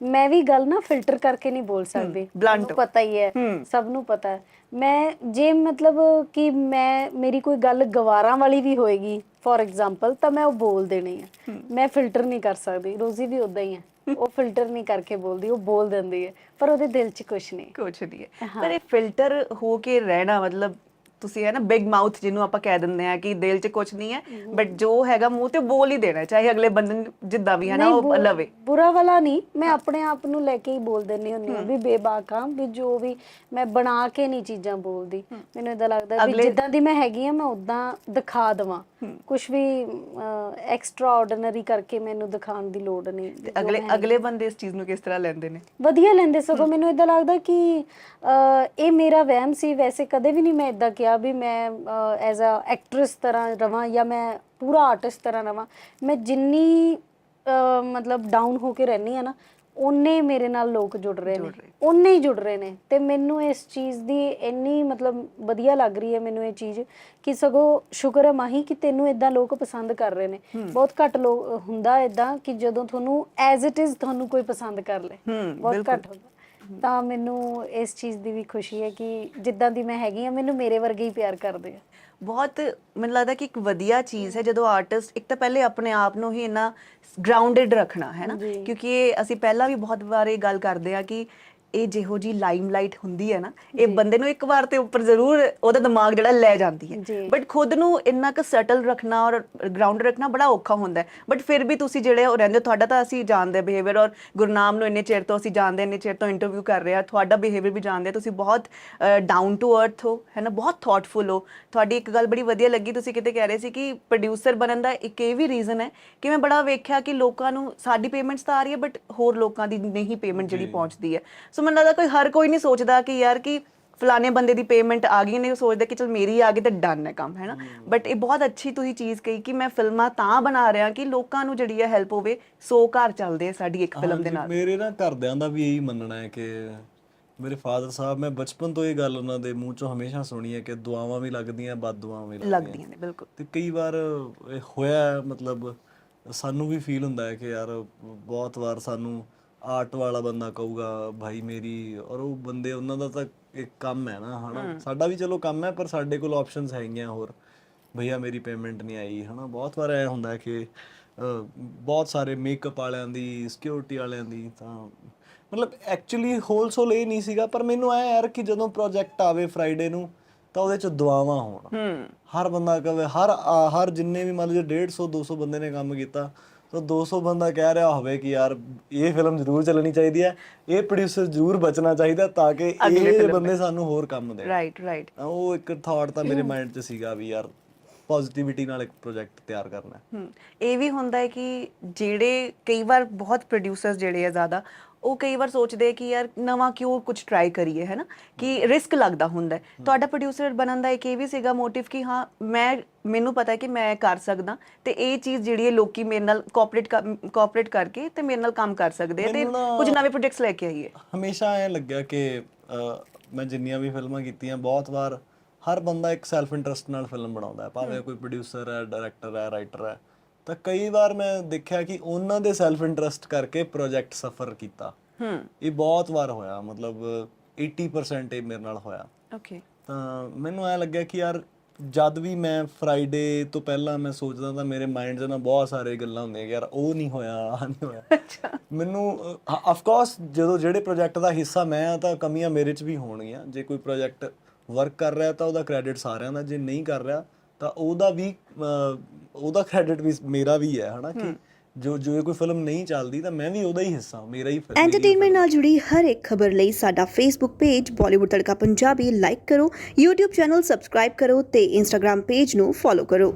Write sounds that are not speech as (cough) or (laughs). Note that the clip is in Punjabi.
ਮੈਂ ਵੀ ਗੱਲ ਨਾ ਫਿਲਟਰ ਕਰਕੇ ਨਹੀਂ ਬੋਲ ਸਕਦੀ। ਤੁਹਾਨੂੰ ਪਤਾ ਹੀ ਹੈ। ਸਭ ਨੂੰ ਪਤਾ ਹੈ। ਮੈਂ ਜੇ ਮਤਲਬ ਕਿ ਮੈਂ ਮੇਰੀ ਕੋਈ ਗੱਲ ਗਵਾਰਾਂ ਵਾਲੀ ਵੀ ਹੋਏਗੀ ਫੋਰ ਐਗਜ਼ਾਮਪਲ ਤਾਂ ਮੈਂ ਉਹ ਬੋਲ ਦੇਣੀ ਹੈ। ਮੈਂ ਫਿਲਟਰ ਨਹੀਂ ਕਰ ਸਕਦੀ ਰੋਜ਼ੀ ਵੀ ਉਦਾਂ ਹੀ ਹੈ। ਉਹ ਫਿਲਟਰ ਨਹੀਂ ਕਰਕੇ ਬੋਲਦੀ ਉਹ ਬੋਲ ਦਿੰਦੀ ਹੈ ਪਰ ਉਹਦੇ ਦਿਲ 'ਚ ਕੁਝ ਨਹੀਂ। ਕੁਛ ਨਹੀਂ ਹਾਂ। ਪਰ ਇਹ ਫਿਲਟਰ ਹੋ ਕੇ ਰਹਿਣਾ ਮਤਲਬ ਤੁਸੀਂ ਹੈ ਨਾ ਬਿਗ ਮਾਊਥ ਜਿਹਨੂੰ ਆਪਾਂ ਕਹਿ ਦਿੰਦੇ ਆ ਕਿ ਦਿਲ 'ਚ ਕੁਝ ਨਹੀਂ ਹੈ ਬਟ ਜੋ ਹੈਗਾ ਮੂੰਹ ਤੇ ਬੋਲ ਹੀ ਦੇਣਾ ਚਾਹੇ ਅਗਲੇ ਬੰਦੇ ਨੂੰ ਜਿੱਦਾਂ ਵੀ ਹੈ ਨਾ ਨਹੀਂ, ਉਹ ਬੁ- ਲਵੇ। ਬੁਰਾ ਵਾਲਾ ਨਹੀਂ ਮੈਂ ਆਪਣੇ ਆਪ ਨੂੰ ਲੈ ਕੇ ਹੀ ਬੋਲ ਦਿੰਦੀ ਹੁੰਦੀ ਹਾਂ ਵੀ ਬੇਬਾਕ ਵੀ ਜੋ ਵੀ ਮੈਂ ਬਣਾ ਕੇ ਨਹੀਂ ਚੀਜ਼ਾਂ ਬੋਲਦੀ। ਮੈਨੂੰ ਇਦਾਂ ਲੱਗਦਾ ਵੀ ਅਗਲੇ- ਜਿੱਦਾਂ ਦੀ ਮੈਂ ਹੈਗੀ ਆ ਮੈਂ ਉਦਾਂ ਦਿਖਾ ਦਵਾਂ। ਕੁਝ ਵੀ ਐਕਸਟਰਾ ਆਰਡੀਨਰੀ ਕਰਕੇ ਮੈਨੂੰ ਦਿਖਾਉਣ ਦੀ ਲੋੜ ਨਹੀਂ ਵੀ ਜੋ ਅਗਲੇ ਮੈਂ ਅਗਲੇ ਬੰਦੇ ਇਸ ਚੀਜ਼ ਨੂੰ ਕਿਸ ਤਰ੍ਹਾਂ ਲੈਂਦੇ ਨੇ? ਵਧੀਆ ਲੈਂਦੇ ਸਗੋਂ ਮੈਨੂੰ ਇਦਾਂ ਲੱਗਦਾ ਕਿ ਅਹ, ਇਹ ਮੇਰਾ ਵਹਿਮ ਸੀ ਵੈਸੇ ਕਦੇ ਵੀ ਨਹੀਂ ਮੈਂ ਇਦਾਂ ਕਿਹਾ ਵੀ ਮੈਂ ਐਜ਼ ਅ ਐਕਟਰੈਸ ਤਰ੍ਹਾਂ ਰਵਾਂ ਜਾਂ ਮੈਂ ਪੂਰਾ ਆਰਟਿਸਟ ਤਰ੍ਹਾਂ ਰਵਾਂ ਮੈਂ ਜਿੰਨੀ ਮਤਲਬ ਡਾਊਨ ਹੋ ਕੇ ਰਹਿਣੀ ਆ ਨਾ ਉਹਨੇ ਮੇਰੇ ਨਾਲ ਲੋਕ ਜੁੜ ਰਹੇ ਨੇ। ਉਹਨੇ ਹੀ ਜੁੜ ਰਹੇ ਨੇ ਤੇ ਮੈਨੂੰ ਇਸ ਚੀਜ਼ ਦੀ ਇੰਨੀ ਮਤਲਬ ਵਧੀਆ ਲੱਗ ਰਹੀ ਹੈ ਮੈਨੂੰ ਇਹ ਚੀਜ਼ ਕਿ ਸਗੋਂ ਸ਼ੁਕਰ ਹੈ ਮਾਹੀ ਕਿ ਤੈਨੂੰ ਇਦਾਂ ਲੋਕ ਪਸੰਦ ਕਰ ਰਹੇ ਨੇ ਬਹੁਤ ਘੱਟ ਲੋਕ ਹੁੰਦਾ ਇਦਾਂ ਕਿ ਜਦੋਂ ਤੁਹਾਨੂੰ ਐਜ਼ ਇਟ ਇਜ਼ ਤੁਹਾਨੂੰ ਕੋਈ ਪਸੰਦ ਕਰ ਲੇ ਬਹੁਤ। ਘੱਟ ਹੁੰਦਾ ਤਾਂ ਮੈਨੂੰ ਇਸ ਚੀਜ਼ ਦੀ ਵੀ ਖੁਸ਼ੀ ਹੈ ਕਿ ਜਿੱਦਾਂ ਦੀ ਮੈਂ ਹੈਗੀ ਆ ਮੈਨੂੰ ਮੇਰੇ ਵਰਗੇ ਹੀ ਪਿਆਰ ਕਰਦੇ ਆ ਬਹੁਤ ਮੈਨੂੰ ਲੱਗਦਾ ਕਿ ਇੱਕ ਵਧੀਆ ਚੀਜ਼ ਹੈ ਜਦੋਂ ਆਰਟਿਸਟ ਇੱਕ ਤਾਂ ਪਹਿਲੇ ਆਪਣੇ ਆਪ ਨੂੰ ਹੀ ਇੰਨਾ ਗਰਾਊਂਡਡ ਰੱਖਣਾ ਹੈ ਨਾ। ਕਿਉਂਕਿ ਅਸੀਂ ਪਹਿਲਾਂ ਵੀ ਬਹੁਤ ਵਾਰ ਇਹ ਗੱਲ ਕਰਦੇ ਆ ਕਿ ਇਹ ਜਿਹੋ ਜੀ ਲਾਈਮਲਾਈਟ ਹੁੰਦੀ ਹੈ ਨਾ ਇਹ ਬੰਦੇ ਨੂੰ ਇੱਕ ਵਾਰ ਤੇ ਉੱਪਰ ਜ਼ਰੂਰ ਉਹਦਾ ਦਿਮਾਗ ਜਿਹੜਾ ਲੈ ਜਾਂਦੀ। ਹੈ। ਬਟ ਖੁਦ ਨੂੰ ਇੰਨਾ ਕੁ ਸੈਟਲ ਰੱਖਣਾ ਔਰ ਗਰਾਊਂਡ ਰੱਖਣਾ ਬੜਾ ਔਖਾ ਹੁੰਦਾ ਹੈ। ਬਟ ਫਿਰ ਵੀ ਤੁਸੀਂ ਜਿਹੜੇ ਉਹ ਰਹਿੰਦੇ ਹੋ, ਤੁਹਾਡਾ ਤਾਂ ਅਸੀਂ ਜਾਣਦੇ ਬਿਹੇਵੀਅਰ ਔਰ ਗੁਰਨਾਮ ਨੂੰ ਇੰਨੇ ਚਿਰ ਤੋਂ ਅਸੀਂ ਜਾਣਦੇ ਇੰਨੇ ਚਿਰ ਤੋਂ ਇੰਟਰਵਿਊ ਕਰ ਰਹੇ ਆ ਤੁਹਾਡਾ ਬਿਹੇਵੀਅਰ ਵੀ ਜਾਣਦੇ ਹਾਂ, ਤੁਸੀਂ ਬਹੁਤ ਡਾਊਨ ਟੂ ਅਰਥ ਹੋ ਹੈ ਨਾ? ਬਹੁਤ ਥਾਟਫੁਲ ਹੋ। ਤੁਹਾਡੀ ਇੱਕ ਗੱਲ ਬੜੀ ਵਧੀਆ ਲੱਗੀ ਤੁਸੀਂ ਕਿਤੇ ਕਹਿ ਰਹੇ ਸੀ ਕਿ ਪ੍ਰੋਡਿਊਸਰ ਬਣਨ ਦਾ ਇੱਕ ਇਹ ਵੀ ਰੀਜ਼ਨ ਹੈ ਕਿ ਮੈਂ ਬੜਾ ਵੇਖਿਆ ਕਿ ਲੋਕਾਂ ਨੂੰ ਸਾਡੀ ਪੇਮੈਂਟਸ ਤਾਂ ਆ ਰਹੀ ਹੈ ਬਟ ਹੋਰ ਲੋਕਾਂ ਦੀ ਨਹੀਂ ਪੇਮੈਂਟ ਜਿਹੜੀ ਪਹੁੰਚਦੀ ਹੈ। ਸੋ ਮੈਨੂੰ ਲੱਗਦਾ ਕੋਈ ਹਰ ਕੋਈ ਨਹੀਂ ਸੋਚਦਾ ਕਿ ਯਾਰ ਕਿ ਫਲਾਣੇ ਬੰਦੇ ਦੀ ਪੇਮੈਂਟ ਆ ਗਈ ਨਹੀਂ ਉਹ ਸੋਚਦਾ ਕਿ ਚਲ ਮੇਰੀ ਆ ਗਈ ਤਾਂ ਡਨ ਹੈ ਕੰਮ ਹੈ। ਨਾ ਬਟ ਇਹ ਬਹੁਤ ਅੱਛੀ ਤੁਸੀਂ ਚੀਜ਼ ਕਹੀ ਕਿ ਮੈਂ ਫਿਲਮਾਂ ਤਾਂ ਬਣਾ ਰਿਹਾ ਕਿ ਲੋਕਾਂ ਨੂੰ ਜਿਹੜੀ ਹੈ ਹੈਲਪ ਹੋਵੇ ਸੋ ਘਰ ਚੱਲਦੇ ਆ ਸਾਡੀ ਇੱਕ ਫਿਲਮ ਦੇ ਨਾਲ। ਮੇਰੇ ਨਾ ਘਰਦਿਆਂ ਦਾ ਵੀ ਇਹੀ ਮੰਨਣਾ ਹੈ ਕਿ ਮੇਰੇ ਫਾਦਰ ਸਾਹਿਬ ਮੈਂ ਬਚਪਨ ਤੋਂ ਇਹ ਗੱਲ ਉਹਨਾਂ ਦੇ ਮੂੰਹ ਚੋਂ ਹਮੇਸ਼ਾ ਸੁਣੀ ਹੈ ਕਿ ਦੁਆਵਾਂ ਵੀ ਲੱਗਦੀਆਂ ਬਦਦੁਆਵਾਂ ਵੀ ਲੱਗਦੀਆਂ। ਨੇ ਬਿਲਕੁਲ। ਤੇ ਕਈ ਵਾਰ ਇਹ ਹੋਇਆ ਮਤਲਬ ਸਾਨੂੰ ਵੀ ਫੀਲ ਹੁੰਦਾ ਹੈ ਕਿ ਯਾਰ ਬਹੁਤ ਵਾਰ ਸਾਨੂੰ ਆਰਟ ਵਾਲਾ ਬੰਦਾ ਕਹੂਗਾ ਭਾਈ ਮੇਰੀ ਔਰ ਉਹ ਬੰਦੇ ਉਹਨਾਂ ਦਾ ਤਾਂ ਇੱਕ ਕੰਮ ਹੈ ਨਾ ਹਨਾ? ਸਾਡਾ ਵੀ ਚਲੋ ਕੰਮ ਹੈ ਪਰ ਸਾਡੇ ਕੋਲ ਆਪਸ਼ਨਸ ਹੈਗੀਆਂ ਹੋਰ। ਭਈਆ ਮੇਰੀ ਪੇਮੈਂਟ ਨਹੀਂ ਆਈ ਹਨਾ? ਬਹੁਤ ਵਾਰ ਐ ਹੁੰਦਾ ਕਿ ਬਹੁਤ ਸਾਰੇ ਮੇਕਅਪ ਵਾਲਿਆਂ ਦੀ ਸਿਕਿਉਰਿਟੀ ਵਾਲਿਆਂ ਦੀ ਤਾਂ ਮਤਲਬ ਐਕਚੁਅਲੀ ਹੋਲਸੋਲ ਇਹ ਨਹੀਂ ਸੀਗਾ ਪਰ ਮੈਨੂੰ ਐ ਯਾਰ ਕਿ ਜਦੋਂ ਪ੍ਰੋਜੈਕਟ ਆਵੇ ਫਰਾਈਡੇ ਨੂੰ ਤਾਂ ਉਹਦੇ ਚ ਦੁਆਵਾਂ ਹੋਣ। ਹਰ ਬੰਦਾ ਕਵੇ ਹਰ ਹਰ ਜਿੰਨੇ ਵੀ ਮੰਨ ਲਓ ਜੇ 150 200 ਬੰਦੇ ਨੇ ਕੰਮ ਕੀਤਾ ਤਾਂ 200 ਬੰਦਾ ਕਹਿ ਰਿਹਾ ਹੋਵੇ ਕਿ ਯਾਰ ਇਹ ਫਿਲਮ ਜ਼ਰੂਰ ਚੱਲਣੀ ਚਾਹੀਦੀ ਹੈ ਇਹ ਪ੍ਰੋਡਿਊਸਰ ਜ਼ਰੂਰ ਬਚਣਾ ਚਾਹੀਦਾ ਤਾਂ ਕਿ ਇਹ ਬੰਦੇ ਸਾਨੂੰ ਹੋਰ ਕੰਮ ਦੇਣ। ਰਾਈਟ ਰਾਈਟ ਉਹ ਇੱਕ ਥਾਟ ਤਾਂ ਮੇਰੇ ਮਾਈਂਡ 'ਚ ਸੀਗਾ ਵੀ ਯਾਰ ਪੋਜ਼ਿਟਿਵਿਟੀ ਨਾਲ ਇੱਕ ਪ੍ਰੋਜੈਕਟ ਤਿਆਰ ਕਰਨਾ ਹੈ। ਇਹ ਵੀ ਹੁੰਦਾ ਹੈ ਕਿ ਜਿਹੜੇ ਕਈ ਵਾਰ ਬਹੁਤ ਪ੍ਰੋਡਿਊਸਰਸ ਜਿਹੜੇ ਆ ਜ਼ਿਆਦਾ ਉਹ ਕਈ ਵਾਰ ਸੋਚਦੇ ਕਿ ਯਾਰ ਨਵਾਂ ਕਿਉਂ ਕੁਝ ਟਰਾਈ ਕਰੀਏ ਹੈ ਨਾ? ਕਿ ਰਿਸਕ ਲੱਗਦਾ ਹੁੰਦਾ ਹੈ। ਤੁਹਾਡਾ ਪ੍ਰੋਡਿਊਸਰ ਬਣਨ ਦਾ ਇੱਕ ਇਹ ਵੀ ਸੀਗਾ ਮੋਟਿਵ ਕਿ ਹਾਂ ਮੈਂ ਮੈਨੂੰ ਪਤਾ ਹੈ ਕਿ ਮੈਂ ਕਰ ਸਕਦਾ ਤੇ ਇਹ ਚੀਜ਼ ਜਿਹੜੀ ਹੈ ਲੋਕੀ ਮੇਰੇ ਨਾਲ ਕੋਆਪਰੇਟ ਕੋਆਪਰੇਟ ਕਰਕੇ ਤੇ ਮੇਰੇ ਨਾਲ ਕੰਮ ਕਰ ਸਕਦੇ ਆ ਤੇ ਮੈਨੂੰ ਨਾ- ਕੁਝ ਨਵੇਂ ਪ੍ਰੋਜੈਕਟਸ ਲੈ ਕੇ ਆਈਏ। ਹਮੇਸ਼ਾ ਐ ਲੱਗਿਆ ਕਿ ਮੈਂ ਜਿੰਨੀਆਂ ਵੀ ਫਿਲਮਾਂ ਕੀਤੀਆਂ ਬਹੁਤ ਵਾਰ ਹਰ ਬੰਦਾ ਇੱਕ ਸੈਲਫ ਇੰਟਰਸਟ ਨਾਲ ਫਿਲਮ ਬਣਾਉਂਦਾ ਹੈ। ਭਾਵੇਂ ਕੋਈ ਪ੍ਰੋਡਿਊਸਰ ਹੈ ਡਾਇਰੈਕਟਰ ਹੈ ਰਾਈਟਰ ਹੈ। ਤਾਂ ਕਈ ਵਾਰ ਮੈਂ ਦੇਖਿਆ ਕਿ ਉਹਨਾਂ ਦੇ ਸੈਲਫ ਇੰਟਰਸਟ ਕਰਕੇ ਪ੍ਰੋਜੈਕਟ ਸਫਰ ਕੀਤਾ। ਹਮ ਇਹ ਬਹੁਤ ਵਾਰ ਹੋਇਆ ਮਤਲਬ 80% ਇਹ ਮੇਰੇ ਨਾਲ ਹੋਇਆ। ਓਕੇ ਤਾਂ ਮੈਨੂੰ ਐ ਲੱਗਿਆ ਕਿ ਯਾਰ ਜਦ ਵੀ ਮੈਂ ਫਰਾਈਡੇ ਤੋਂ ਪਹਿਲਾਂ ਮੈਂ ਸੋਚਦਾ ਤਾਂ ਮੇਰੇ ਮਾਈਂਡ 'ਚ ਨਾ ਬਹੁਤ ਸਾਰੇ ਗੱਲਾਂ ਹੁੰਦੀਆਂ ਕਿ ਯਾਰ ਉਹ ਨਹੀਂ ਹੋਇਆ ਆ ਨਹੀਂ ਹੋਇਆ। (laughs) ਮੈਨੂੰ ਆਫ ਕੋਰਸ ਜਦੋਂ ਜਿਹੜੇ ਪ੍ਰੋਜੈਕਟ ਦਾ ਹਿੱਸਾ ਮੈਂ ਆ ਤਾਂ ਕਮੀਆਂ ਮੇਰੇ 'ਚ ਵੀ ਹੋਣਗੀਆਂ। ਜੇ ਕੋਈ ਪ੍ਰੋਜੈਕਟ ਵਰਕ ਕਰ ਰਿਹਾ ਤਾਂ ਉਹਦਾ ਕ੍ਰੈਡਿਟ ਸਾਰਿਆਂ ਦਾ ਜੇ ਨਹੀਂ ਕਰ ਰਿਹਾ ਤਾਂ ਉਹਦਾ ਵੀ ਉਹਦਾ ਕ੍ਰੈਡਿਟ ਵੀ ਮੇਰਾ ਵੀ ਹੈ ਹਨਾ ਕਿ ਜੋ ਜੋ ਕੋਈ ਫਿਲਮ ਨਹੀਂ ਚੱਲਦੀ ਤਾਂ ਮੈਂ ਵੀ ਉਹਦਾ ਹੀ ਹਿੱਸਾ ਮੇਰਾ ਹੀ ਫਿਲਮ ਐਂਟਰਟੇਨਮੈਂਟ ਨਾਲ ਜੁੜੀ ਹਰ ਇੱਕ ਖਬਰ ਲਈ ਸਾਡਾ Facebook page Bollywood Tadka Punjabi like ਕਰੋ YouTube ਚੈਨਲ ਸਬਸਕ੍ਰਾਈਬ ਕਰੋ ਤੇ Instagram ਪੇਜ ਨੂੰ ਫੋਲੋ ਕਰੋ।